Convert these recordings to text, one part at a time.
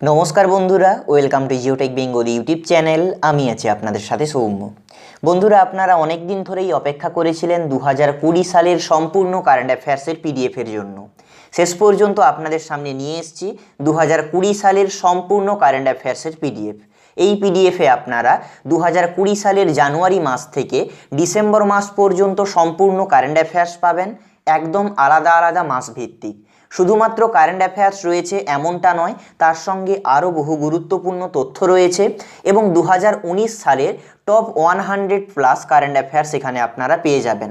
নমস্কার বন্ধুরা, welcome to Geotech Bengal YouTube channel. আমি আছি আপনাদের সাথে সৌম্য। বন্ধুরা, আপনারা অনেক দিন ধরেই অপেক্ষা করেছিলেন দু হাজার কুড়ি সালের সম্পূর্ণ কারেন্ট অ্যাফেয়ার্সের পিডিএফের জন্য। শেষ পর্যন্ত আপনাদের সামনে নিয়ে এসেছি দু হাজার কুড়ি সালের সম্পূর্ণ কারেন্ট অ্যাফেয়ার্সের পিডিএফ এই পিডিএফে আপনারা দু হাজার কুড়ি সালের জানুয়ারি মাস থেকে ডিসেম্বর মাস পর্যন্ত সম্পূর্ণ কারেন্ট অ্যাফেয়ার্স পাবেন একদম আলাদা আলাদা মাস ভিত্তিক শুধুমাত্র কারেন্ট অ্যাফেয়ার্স রয়েছে এমনটা নয়, তার সঙ্গে আরও বহু গুরুত্বপূর্ণ তথ্য রয়েছে এবং দু হাজার উনিশ সালের top one hundred plus current affairs এখানে আপনারা পেয়ে যাবেন।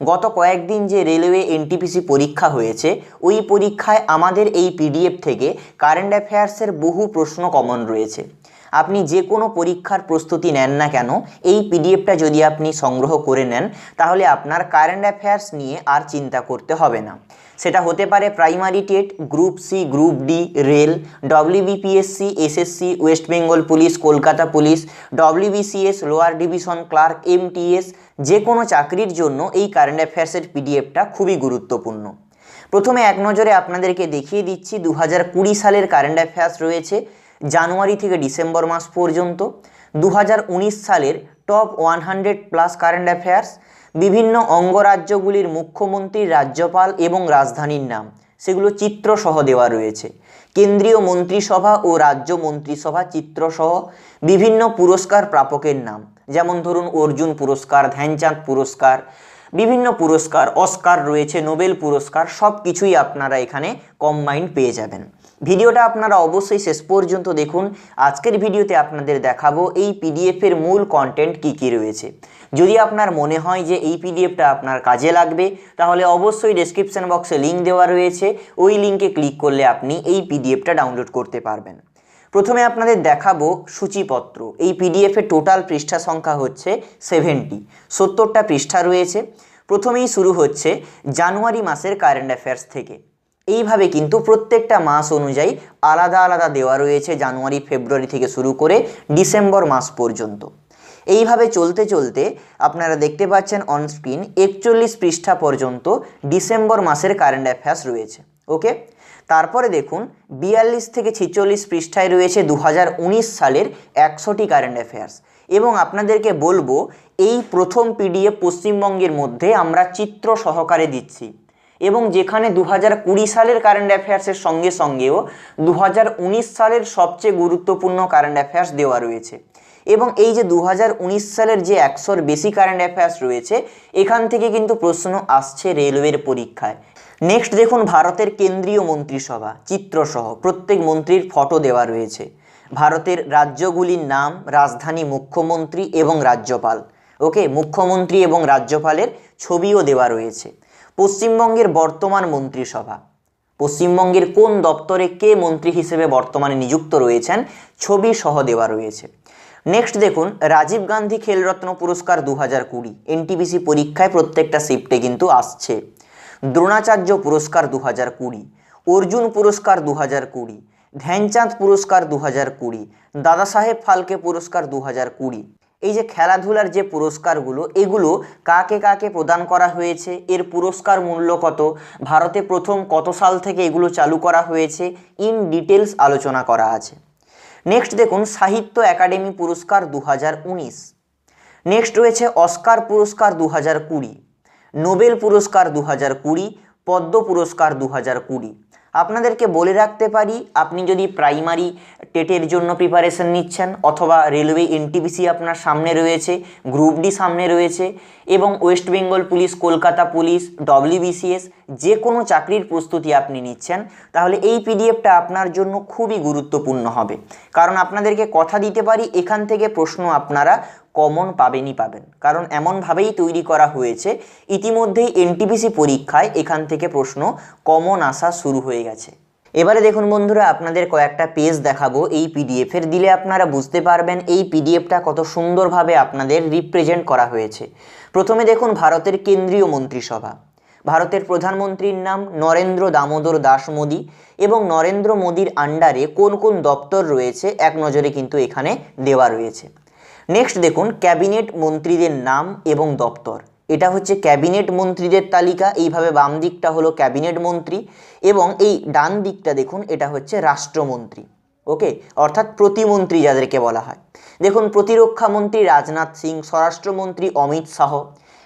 গত কয়েকদিন যে রেলওয়ে এনটিপিসি পরীক্ষা হয়েছে, ওই পরীক্ষায় আমাদের এই পিডিএফ থেকে কারেন্ট অ্যাফেয়ার্সের বহু প্রশ্ন কমন রয়েছে। আপনি যে কোনো পরীক্ষার প্রস্তুতি নেন না কেন, এই পিডিএফটা যদি আপনি সংগ্রহ করে নেন, তাহলে আপনার কারেন্ট অ্যাফেয়ার্স নিয়ে আর চিন্তা করতে হবে না। সেটা হতে পারে primary TET group C group D rail WBPSC SSC West Bengal police Kolkata police WBCS lower division clerk MTS যে কোনো চাকরির জন্য এই কারেন্ট অ্যাফেয়ার্সের পিডিএফটা খুবই গুরুত্বপূর্ণ। প্রথমে এক নজরে আপনাদেরকে দেখিয়ে দিচ্ছি দু হাজার কুড়ি সালের কারেন্ট অ্যাফেয়ার্স রয়েছে। জানুয়ারি থেকে ডিসেম্বর মাস পর্যন্ত দু হাজার উনিশ সালের top one hundred plus current affairs, বিভিন্ন অঙ্গরাজ্যগুলির মুখ্যমন্ত্রী, রাজ্যপাল এবং রাজধানীর নাম। সেগুলো চিত্রসহ দেওয়া রয়েছে। কেন্দ্রীয় মন্ত্রিসভা ও রাজ্য মন্ত্রিসভা চিত্রসহ বিভিন্ন পুরস্কার প্রাপকের নাম। যেমন ধরুন অর্জুন পুরস্কার, ধ্যানচাঁদ পুরস্কার বিভিন্ন পুরস্কার, অস্কার রয়েছে, নোবেল পুরস্কার সব কিছুই আপনারা এখানে কম্বাইন্ড পেয়ে যাবেন। ভিডিওটা আপনারা অবশ্যই শেষ পর্যন্ত দেখুন। আজকের ভিডিওতে আপনাদের দেখাবো এই পিডিএফের মূল কন্টেন্ট কি কি রয়েছে। যদি আপনার মনে হয় যে এই পিডিএফটা আপনার কাজে লাগবে, তাহলে অবশ্যই ডেসক্রিপশন বক্সে লিঙ্ক দেওয়া রয়েছে। ওই লিঙ্কে ক্লিক করলে আপনি এই পিডিএফটা ডাউনলোড করতে পারবেন। প্রথমে আপনাদের দেখাবো সূচিপত্র। এই পিডিএফের টোটাল পৃষ্ঠা সংখ্যা হচ্ছে সেভেন্টি সত্তরটা পৃষ্ঠা রয়েছে। প্রথমেই শুরু হচ্ছে জানুয়ারি মাসের কারেন্ট অ্যাফেয়ার্স থেকে। এইভাবে কিন্তু প্রত্যেকটা মাস অনুযায়ী আলাদা আলাদা দেওয়া রয়েছে জানুয়ারি, ফেব্রুয়ারি থেকে শুরু করে ডিসেম্বর মাস পর্যন্ত। এইভাবে চলতে চলতে আপনারা দেখতে পাচ্ছেন অনস্ক্রিন একচল্লিশ পৃষ্ঠা পর্যন্ত ডিসেম্বর মাসের কারেন্ট অ্যাফেয়ার্স রয়েছে। ওকে তারপরে দেখুন, বিয়াল্লিশ থেকে ছেচল্লিশ পৃষ্ঠায় রয়েছে দু হাজার উনিশ সালের একশোটি কারেন্ট অ্যাফেয়ার্স এবং আপনাদেরকে বলব, এই প্রথম পিডিএফ পশ্চিমবঙ্গের মধ্যে আমরা চিত্র সহকারে দিচ্ছি। এবং যেখানে দু কুড়ি সালের কারেন্ট অ্যাফেয়ার্সের সঙ্গে সঙ্গেও দু হাজার উনিশ সালের সবচেয়ে গুরুত্বপূর্ণ কারেন্ট অ্যাফেয়ার্স দেওয়া রয়েছে। এবং এই যে দু হাজার উনিশ সালের যে একশোর বেশি কারেন্ট অ্যাফেয়ার্স রয়েছে, এখান থেকে কিন্তু প্রশ্ন আসছে রেলওয়ের পরীক্ষায়। নেক্সট দেখুন ভারতের কেন্দ্রীয় মন্ত্রিসভা, চিত্রসহ প্রত্যেক মন্ত্রীর ফটো দেওয়া রয়েছে। ভারতের রাজ্যগুলির নাম, রাজধানী মুখ্যমন্ত্রী এবং রাজ্যপাল। ওকে, মুখ্যমন্ত্রী এবং রাজ্যপালের ছবিও দেওয়া রয়েছে। পশ্চিমবঙ্গের বর্তমান মন্ত্রিসভা। পশ্চিমবঙ্গের কোন দপ্তরে কে মন্ত্রী হিসেবে বর্তমানে নিযুক্ত রয়েছেন, ছবি সহ দেওয়া রয়েছে। নেক্সট দেখুন, রাজীব গান্ধী খেলরত্ন পুরস্কার দু হাজার কুড়ি এনটিপিসি পরীক্ষায় প্রত্যেকটা শিফটে কিন্তু আসছে। দ্রোণাচার্য পুরস্কার দু হাজার কুড়ি, অর্জুন পুরস্কার দু হাজার কুড়ি, ধ্যানচাঁদ পুরস্কার দু হাজার কুড়ি, দাদাসাহেব ফালকে পুরস্কার দু হাজার কুড়ি। এই যে খেলাধুলার যে পুরস্কারগুলো, এগুলো কাকে কাকে প্রদান করা হয়েছে, এর পুরস্কার মূল্য কত, ভারতে প্রথম কত সাল থেকে এগুলো চালু করা হয়েছে, ইন ডিটেলস আলোচনা করা আছে। নেক্সট দেখুন, সাহিত্য একাডেমি পুরস্কার দু হাজার উনিশ। নেক্সট রয়েছে অস্কার পুরস্কার দু হাজার কুড়ি। নোবেল পুরস্কার দু হাজার কুড়ি, পদ্ম পুরস্কার দু হাজার কুড়ি। আপনাদেরকে বলে রাখতে পারি, আপনি যদি প্রাইমারি টেটের জন্য প্রিপারেশন নিচ্ছেন, অথবা রেলওয়ে এনটিপিসি আপনার সামনে রয়েছে গ্রুপ ডি সামনে রয়েছে, এবং West Bengal police Kolkata police WBCS যে কোনো চাকরির প্রস্তুতি আপনি নিচ্ছেন, তাহলে এই পিডিএফটা আপনার জন্য খুবই গুরুত্বপূর্ণ হবে। কারণ আপনাদেরকে কথা দিতে পারি, এখান থেকে প্রশ্ন আপনারা কমন পাবেনই পাবেন। কারণ এমনভাবেই তৈরি করা হয়েছে, ইতিমধ্যেই এনটিপিসি পরীক্ষায় এখান থেকে প্রশ্ন কমন আসা শুরু হয়ে গেছে। এবারে দেখুন বন্ধুরা, আপনাদের কয়েকটা পেজ দেখাবো এই পিডিএফের দিলে আপনারা বুঝতে পারবেন এই পিডিএফটা কত সুন্দরভাবে আপনাদের রিপ্রেজেন্ট করা হয়েছে। প্রথমে দেখুন, ভারতের কেন্দ্রীয় মন্ত্রিসভা। ভারতের প্রধানমন্ত্রীর নাম নরেন্দ্র দামোদর দাস মোদী এবং নরেন্দ্র মোদীর আন্ডারে কোন কোন দপ্তর রয়েছে, এক নজরে কিন্তু এখানে দেওয়া রয়েছে। নেক্সট দেখুন ক্যাবিনেট মন্ত্রীদের নাম এবং দপ্তর। এটা হচ্ছে ক্যাবিনেট মন্ত্রীদের তালিকা, এইভাবে বাম দিকটা হলো ক্যাবিনেট মন্ত্রী এবং এই ডান দিকটা দেখুন, এটা হচ্ছে রাষ্ট্রমন্ত্রী। ওকে অর্থাৎ প্রতিমন্ত্রী যাদেরকে বলা হয়। দেখুন, প্রতিরক্ষা মন্ত্রী রাজনাথ সিং, স্বরাষ্ট্রমন্ত্রী অমিত শাহ।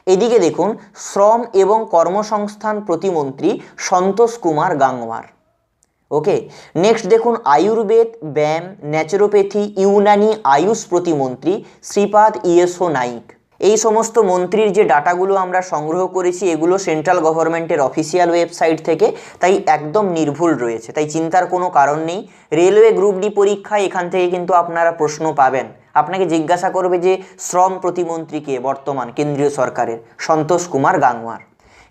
এদিকে দেখুন, শ্রম এবং কর্মসংস্থান প্রতিমন্ত্রী সন্তোষ কুমার গাংওয়ার ওকে নেক্সট দেখুন আয়ুর্বেদ, ব্যায়াম ন্যাচুরোপ্যাথি ইউনানি আয়ুষ প্রতিমন্ত্রী শ্রীপাদ ইয়েসো নাইক। এই সমস্ত মন্ত্রীর যে ডাটাগুলো আমরা সংগ্রহ করেছি, এগুলো সেন্ট্রাল গভর্নমেন্টের অফিসিয়াল ওয়েবসাইট থেকে তাই একদম নির্ভুল রয়েছে। তাই চিন্তার কোনো কারণ নেই। রেলওয়ে গ্রুপ ডি পরীক্ষায় এখান থেকে কিন্তু আপনারা প্রশ্ন পাবেন। আপনাকে জিজ্ঞাসা করবে যে শ্রম প্রতিমন্ত্রীকে বর্তমান কেন্দ্রীয় সরকারের? সন্তোষ কুমার গাংওয়ার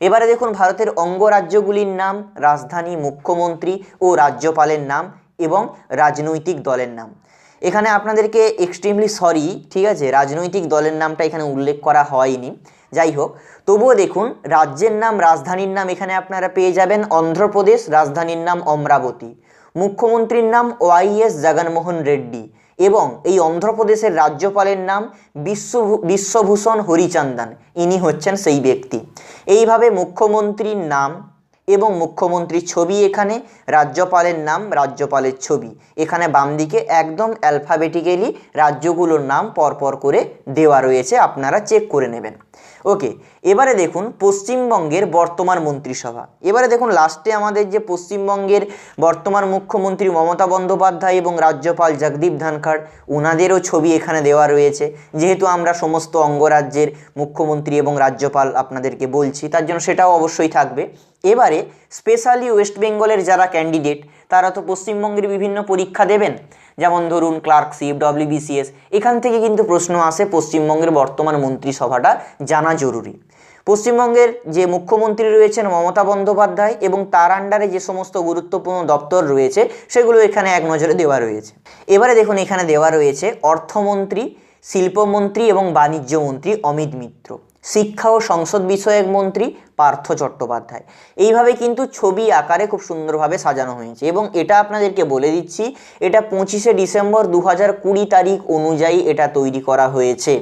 এবারে দেখুন ভারতের অঙ্গরাজ্যগুলির নাম, রাজধানী মুখ্যমন্ত্রী ও রাজ্যপালের নাম এবং রাজনৈতিক দলের নাম। এখানে আপনাদেরকে এক্সট্রিমলি সরি ঠিক আছে? রাজনৈতিক দলের নামটা এখানে উল্লেখ করা হয়নি। যাই হোক, তবুও দেখুন, রাজ্যের নাম, রাজধানীর নাম এখানে আপনারা পেয়ে যাবেন অন্ধ্রপ্রদেশ, রাজধানীর নাম অমরাবতী। মুখ্যমন্ত্রীর নাম ওয়াইএস জগনমোহন রেড্ডি। এবং এই অন্ধ্রপ্রদেশের রাজ্যপালের নাম বিশ্ব বিশ্বভূষণ হরিচন্দন। ইনি হচ্ছেন সেই ব্যক্তি। এইভাবে মুখ্যমন্ত্রীর নাম এবং মুখ্যমন্ত্রীর ছবি এখানে, রাজ্যপালের নাম, রাজ্যপালের ছবি। এখানে বাম দিকে একদম অ্যালফাবেটিক্যালি রাজ্যগুলোর নাম পরপর করে দেওয়া রয়েছে, আপনারা চেক করে নেবেন। ওকে এবারে দেখুন পশ্চিমবঙ্গের বর্তমান মন্ত্রিসভা। এবারে দেখুন লাস্টে আমাদের যে পশ্চিমবঙ্গের বর্তমান মুখ্যমন্ত্রী মমতা বন্দ্যোপাধ্যায় এবং রাজ্যপাল জগদীপ ধনখড় ওনাদেরও ছবি এখানে দেওয়া রয়েছে। যেহেতু আমরা সমস্ত অঙ্গরাজ্যের মুখ্যমন্ত্রী এবং রাজ্যপাল আপনাদেরকে বলছি, তার জন্য সেটাও অবশ্যই থাকবে। এবারে স্পেশালি ওয়েস্ট বেঙ্গলের যারা ক্যান্ডিডেট তারা তো পশ্চিমবঙ্গের বিভিন্ন পরীক্ষা দেবেন। যেমন ধরুন ক্লার্কশিপ ডব্লিউবিসিএস এখান থেকে কিন্তু প্রশ্ন আসে পশ্চিমবঙ্গের বর্তমান মন্ত্রিসভাটা জানা জরুরি। পশ্চিমবঙ্গের যে মুখ্যমন্ত্রী রয়েছেন মমতা বন্দ্যোপাধ্যায় এবং তার আন্ডারে যে সমস্ত গুরুত্বপূর্ণ দপ্তর রয়েছে, সেগুলো এখানে এক নজরে দেওয়া রয়েছে। এবারে দেখুন এখানে দেওয়া রয়েছে অর্থমন্ত্রী, শিল্পমন্ত্রী এবং বাণিজ্য মন্ত্রী অমিত মিত্র। শিক্ষা ও সংসদ বিষয়ক মন্ত্রী পার্থ চট্টোপাধ্যায়। এইভাবে কিন্তু ছবি আকারে খুব সুন্দরভাবে সাজানো হয়েছে এবং এটা আপনাদেরকে বলে দিচ্ছি, এটা পঁচিশে ডিসেম্বর দু হাজার কুড়ি তারিখ অনুযায়ী এটা তৈরি করা হয়েছে।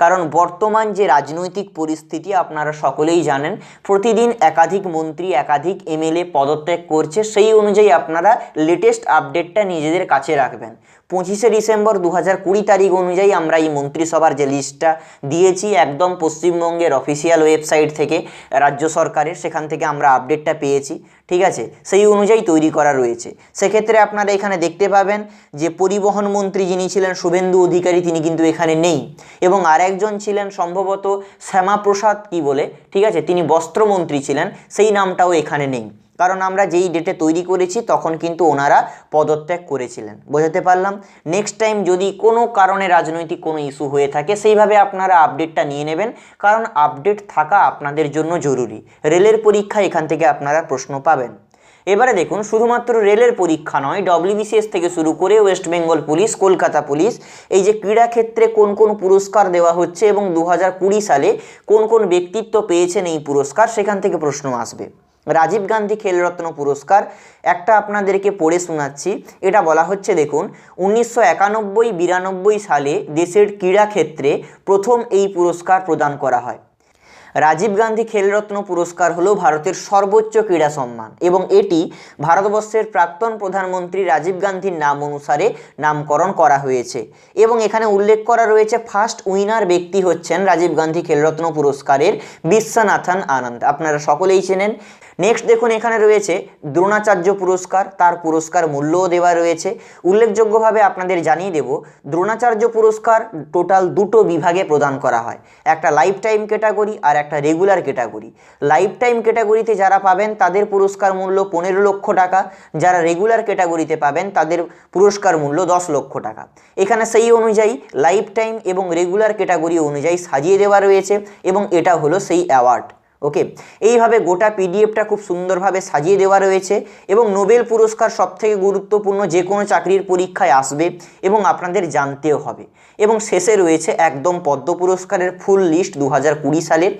কারণ বর্তমান যে রাজনৈতিক পরিস্থিতি আপনারা সকলেই জানেন, প্রতিদিন একাধিক মন্ত্রী, একাধিক এমএলএ পদত্যাগ করছে, সেই অনুযায়ী আপনারা লেটেস্ট আপডেটটা নিজেদের কাছে রাখবেন। পঁচিশে ডিসেম্বর দু হাজার কুড়ি তারিখ অনুযায়ী আমরা এই মন্ত্রিসভার যে লিস্টটা দিয়েছি, একদম পশ্চিমবঙ্গের অফিসিয়াল ওয়েবসাইট থেকে রাজ্য সরকারের, সেখান থেকে আমরা আপডেটটা পেয়েছি, ঠিক আছে? সেই অনুযায়ী তৈরি করা রয়েছে। সেক্ষেত্রে আপনারা এখানে দেখতে পাবেন যে পরিবহন মন্ত্রী যিনি ছিলেন, শুভেন্দু অধিকারী, তিনি কিন্তু এখানে নেই। এবং আরেকজন ছিলেন সম্ভবত শ্যামাপ্রসাদ কি বলে, ঠিক আছে? তিনি বস্ত্রমন্ত্রী ছিলেন, সেই নামটাও এখানে নেই। কারণ আমরা যেই ডেটে তৈরি করেছি, তখন কিন্তু ওনারা পদত্যাগ করেছিলেন। বোঝাতে পারলাম? নেক্সট টাইম যদি কোনো কারণে রাজনৈতিক কোনো ইস্যু হয়ে থাকে, সেইভাবে আপনারা আপডেটটা নিয়ে নেবেন। কারণ আপডেট থাকা আপনাদের জন্য জরুরি। রেলের পরীক্ষা এখান থেকে আপনারা প্রশ্ন পাবেন। এবারে দেখুন, শুধুমাত্র রেলের পরীক্ষা নয় ডব্লিউবিসিএস থেকে শুরু করে West Bengal police Kolkata police এই যে ক্রীড়া ক্ষেত্রে কোন কোন পুরস্কার দেওয়া হচ্ছে এবং দু হাজার কুড়ি সালে কোন কোন ব্যক্তিত্ব পেয়েছেন এই পুরস্কার, সেখান থেকে প্রশ্ন আসবে। রাজীব গান্ধী খেলরত্ন পুরস্কার। একটা আপনাদেরকে পড়ে শোনাচ্ছি। এটা বলা হচ্ছে, দেখুন, উনিশশো একানব্বই বিরানব্বই সালে দেশের ক্রীড়াক্ষেত্রে প্রথম এই পুরস্কার প্রদান করা হয়। রাজীব গান্ধী খেলরত্ন পুরস্কার হলো ভারতের সর্বোচ্চ ক্রীড়া সম্মান এবং এটি ভারতবর্ষের প্রাক্তন প্রধানমন্ত্রী রাজীব গান্ধীর নাম অনুসারে নামকরণ করা হয়েছে। এবং এখানে উল্লেখ করা রয়েছে, ফার্স্ট উইনার ব্যক্তি হচ্ছেন রাজীব গান্ধী খেলরত্ন পুরস্কারের বিশ্বনাথন আনন্দ। আপনারা সকলেই চেনেন। নেক্সট দেখুন, এখানে রয়েছে দ্রোণাচার্য পুরস্কার। তার পুরস্কার মূল্যও দেওয়া রয়েছে। উল্লেখযোগ্যভাবে আপনাদের জানিয়ে দেব, দ্রোণাচার্য পুরস্কার টোটাল দুটো বিভাগে প্রদান করা হয়। একটা লাইফ টাইম ক্যাটাগরি আর একটা রেগুলার ক্যাটাগরি লাইফ টাইম ক্যাটাগরিতে যারা পাবেন, তাদের পুরস্কার মূল্য পনেরো লক্ষ টাকা। যারা রেগুলার ক্যাটাগরিতে পাবেন, তাদের পুরস্কার মূল্য দশ লক্ষ টাকা। এখানে সেই অনুযায়ী লাইফ টাইম এবং রেগুলার ক্যাটাগরি অনুযায়ী সাজিয়ে দেওয়া রয়েছে এবং এটা হলো সেই অ্যাওয়ার্ড ওকে? এইভাবে গোটা পিডিএফটা খুব সুন্দরভাবে সাজিয়ে দেওয়া রয়েছে এবং নোবেল পুরস্কার সবথেকে গুরুত্বপূর্ণ যে কোনো চাকরির পরীক্ষায় আসবে এবং আপনাদের জানতেও হবে। এবং শেষে রয়েছে একদম পদ্ম পুরস্কারের ফুল লিস্ট দু হাজার কুড়ি সালের।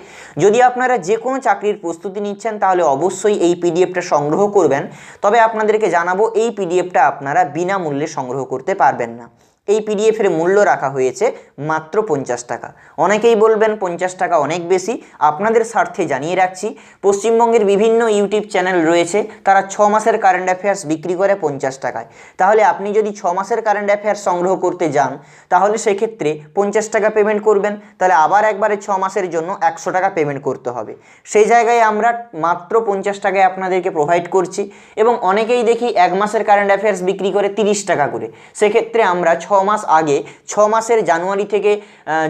যদি আপনারা যে কোনো চাকরির প্রস্তুতি নিচ্ছেন, তাহলে অবশ্যই এই পিডিএফটা সংগ্রহ করবেন। তবে আপনাদেরকে জানাব, এই পিডিএফটা আপনারা বিনামূল্যে সংগ্রহ করতে পারবেন না। এই পিডিএফের মূল্য রাখা হয়েছে মাত্র পঞ্চাশ টাকা। অনেকেই বলবেন পঞ্চাশ টাকা অনেক বেশি। আপনাদের স্বার্থে জানিয়ে রাখছি, পশ্চিমবঙ্গের বিভিন্ন ইউটিউব চ্যানেল রয়েছে, তারা ছ মাসের কারেন্ট অ্যাফেয়ার্স বিক্রি করে পঞ্চাশ টাকায়। তাহলে আপনি যদি ছ মাসের কারেন্ট অ্যাফেয়ার্স সংগ্রহ করতে যান, তাহলে সেক্ষেত্রে পঞ্চাশ টাকা পেমেন্ট করবেন। তাহলে আবার একবারে ছ মাসের জন্য একশো টাকা পেমেন্ট করতে হবে। সেই জায়গায় আমরা মাত্র পঞ্চাশ টাকায় আপনাদেরকে প্রোভাইড করছি এবং অনেকেই দেখি এক মাসের কারেন্ট অ্যাফেয়ার্স বিক্রি করে তিরিশ টাকা করে। সেক্ষেত্রে আমরা ছ মাস আগে ছ মাসের জানুয়ারি থেকে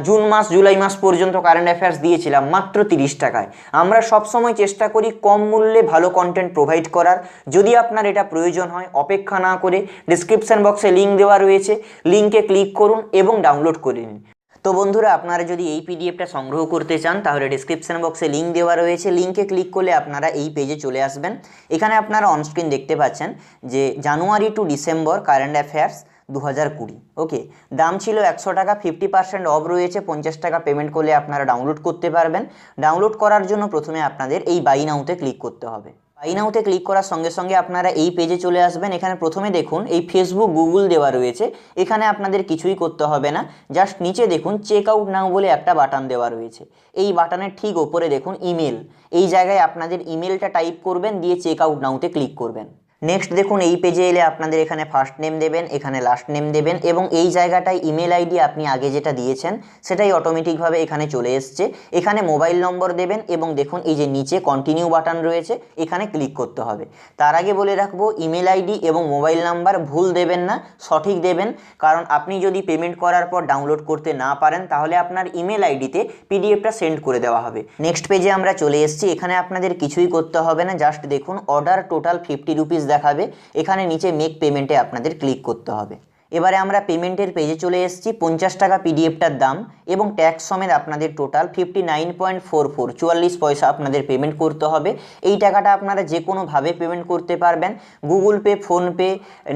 জুন মাস, জুলাই মাস পর্যন্ত কারেন্ট অ্যাফেয়ার্স দিয়েছিলাম মাত্র তিরিশ টাকায়। আমরা সবসময় চেষ্টা করি কম মূল্যে ভালো কন্টেন্ট প্রোভাইড করার। যদি আপনার এটা প্রয়োজন হয়, অপেক্ষা না করে ডিসক্রিপশন বক্সে লিঙ্ক দেওয়া রয়েছে। লিঙ্কে ক্লিক করুন এবং ডাউনলোড করে নিন। তো বন্ধুরা, আপনারা যদি এই পিডিএফটা সংগ্রহ করতে চান, তাহলে ডিসক্রিপশন বক্সে লিঙ্ক দেওয়া রয়েছে। লিঙ্কে ক্লিক করলে আপনারা এই পেজে চলে আসবেন। এখানে আপনারা অনস্ক্রিন দেখতে পাচ্ছেন যে January to December current affairs দু হাজার কুড়ি। ওকে দাম ছিল একশো টাকা ফিফটি পার্সেন্ট অফ রয়েছে, পঞ্চাশ টাকা পেমেন্ট করলে আপনারা ডাউনলোড করতে পারবেন। ডাউনলোড করার জন্য প্রথমে আপনাদের এই বাই নাউতে ক্লিক করতে হবে। বাই নাউতে ক্লিক করার সঙ্গে সঙ্গে আপনারা এই পেজে চলে আসবেন। এখানে প্রথমে দেখুন, এই ফেসবুক গুগল দেওয়া রয়েছে। এখানে আপনাদের কিছুই করতে হবে না। জাস্ট নিচে দেখুন চেক আউট নাও বলে একটা বাটন দেওয়া রয়েছে। এই বাটনের ঠিক ওপরে দেখুন ইমেল এই জায়গায় আপনাদের ইমেলটা টাইপ করবেন, দিয়ে চেক আউট নাওতে ক্লিক করবেন। নেক্সট দেখুন, এই পেজে এলে আপনাদের এখানে ফার্স্ট নেম দেবেন, এখানে লাস্ট নেম দেবেন এবং এই জায়গাটায় ইমেল আইডি আপনি আগে যেটা দিয়েছেন, সেটাই অটোমেটিকভাবে এখানে চলে এসছে। এখানে মোবাইল নম্বর দেবেন এবং দেখুন, এই যে নিচে কন্টিনিউ বাটন রয়েছে, এখানে ক্লিক করতে হবে। তার আগে বলে রাখব ইমেল আইডি এবং মোবাইল নাম্বার ভুল দেবেন না, সঠিক দেবেন। কারণ আপনি যদি পেমেন্ট করার পর ডাউনলোড করতে না পারেন, তাহলে আপনার ইমেল আইডিতে পিডিএফটা সেন্ড করে দেওয়া হবে। নেক্সট পেজে আমরা চলে এসেছি। এখানে আপনাদের কিছুই করতে হবে না জাস্ট দেখুন অর্ডার টোটাল ফিফটি রুপিস দেখাবে। এখানে নিচে মেক পেমেন্টে আপনাদের ক্লিক করতে হবে। এবারে আমরা পেমেন্টের পেজে চলে এসেছি, পঞ্চাশ টাকা পিডিএফটার দাম এবং ট্যাক্স সমেত আপনাদের total fifty nine point four four, চুয়াল্লিশ পয়সা আপনাদের পেমেন্ট করতে হবে। এই টাকাটা আপনারা যে কোনোভাবে পেমেন্ট করতে পারবেন। Google Pay PhonePe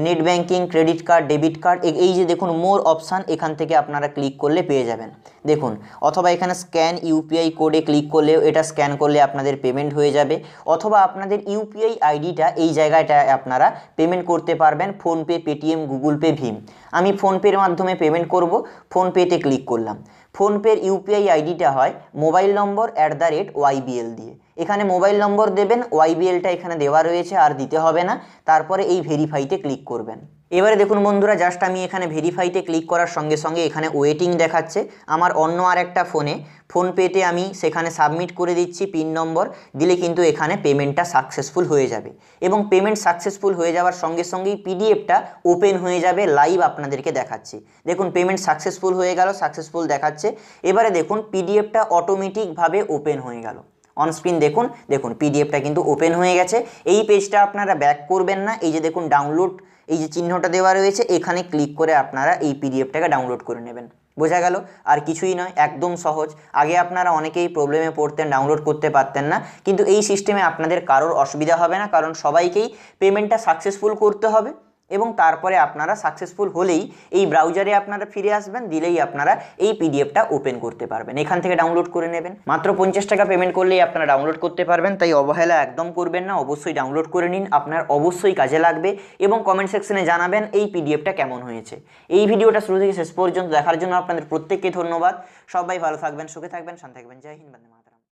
net banking credit card, debit card এই যে দেখুন, মোর অপশান এখান থেকে আপনারা ক্লিক করলে পেয়ে যাবেন। দেখুন, অথবা এখানে স্ক্যান ইউপিআই কোডে ক্লিক করলেও এটা স্ক্যান করলে আপনাদের পেমেন্ট হয়ে যাবে। অথবা আপনাদের ইউপিআই আইডিটা এই জায়গাটায় আপনারা পেমেন্ট করতে পারবেন ফোনপে পেটিএম, গুগল পে, ভীম। আমি ফোনপের মাধ্যমে পেমেন্ট করব, ফোনপেতে ক্লিক করলাম। ফোনপের ইউপিআই আইডিটা হয় mobile number at the rate YBL দিয়ে। এখানে মোবাইল নম্বর দেবেন ওয়াইবিএলটা এখানে দেওয়া রয়েছে, আর দিতে হবে না। তারপরে এই ভেরিফাইতে ক্লিক করবেন। এবারে দেখুন বন্ধুরা জাস্ট আমি এখানে ভেরিফাইতে ক্লিক করার সঙ্গে সঙ্গে এখানে ওয়েটিং দেখাচ্ছে। আমার অন্য আর একটা ফোনে ফোনপেতে আমি সেখানে সাবমিট করে দিচ্ছি পিন নম্বর দিলে কিন্তু এখানে পেমেন্টটা সাকসেসফুল হয়ে যাবে। এবং পেমেন্ট সাকসেসফুল হয়ে যাওয়ার সঙ্গে সঙ্গেই পিডিএফটা ওপেন হয়ে যাবে লাইভ আপনাদেরকে দেখাচ্ছি। দেখুন পেমেন্ট সাকসেসফুল হয়ে গেল সাকসেসফুল দেখাচ্ছে। এবারে দেখুন পিডিএফটা অটোমেটিকভাবে ওপেন হয়ে গেল। অন স্ক্রিন দেখুন দেখুন পিডিএফটা কিন্তু ওপেন হয়ে গেছে। এই পেজটা আপনারা ব্যাক করবেন না। এই যে দেখুন ডাউনলোড এই যে চিহ্নটা দেওয়া রয়েছে, এখানে ক্লিক করে আপনারা এই পিডিএফটাকে ডাউনলোড করে নেবেন। বোঝা গেল? আর কিছুই নয়, একদম সহজ। আগে আপনারা অনেকেই প্রবলেমে পড়তেন ডাউনলোড করতে পারতেন না। কিন্তু এই সিস্টেমে আপনাদের কারোর অসুবিধা হবে না, কারণ সবাইকেই পেমেন্টটা সাকসেসফুল করতে হবে। এবং তারপরে আপনারা সাকসেসফুল হলেই এই ব্রাউজারে আপনারা ফিরে আসবেন, দিলেই আপনারা এই পিডিএফটা ওপেন করতে পারবেন। এখান থেকে ডাউনলোড করে নেবেন। মাত্র পঞ্চাশ টাকা পেমেন্ট করলেই আপনারা ডাউনলোড করতে পারবেন, তাই অবহেলা একদম করবেন না, অবশ্যই ডাউনলোড করে নিন, আপনার অবশ্যই কাজে লাগবে এবং কমেন্ট সেকশনে জানাবেন এই পিডিএফটা কেমন হয়েছে। এই ভিডিওটা শুরু থেকে শেষ পর্যন্ত দেখার জন্য আপনাদের প্রত্যেককে ধন্যবাদ। সবাই ভালো থাকবেন, সুখে থাকবেন, শান্তি থাকবেন। জয় হিন্দ, বন্দে।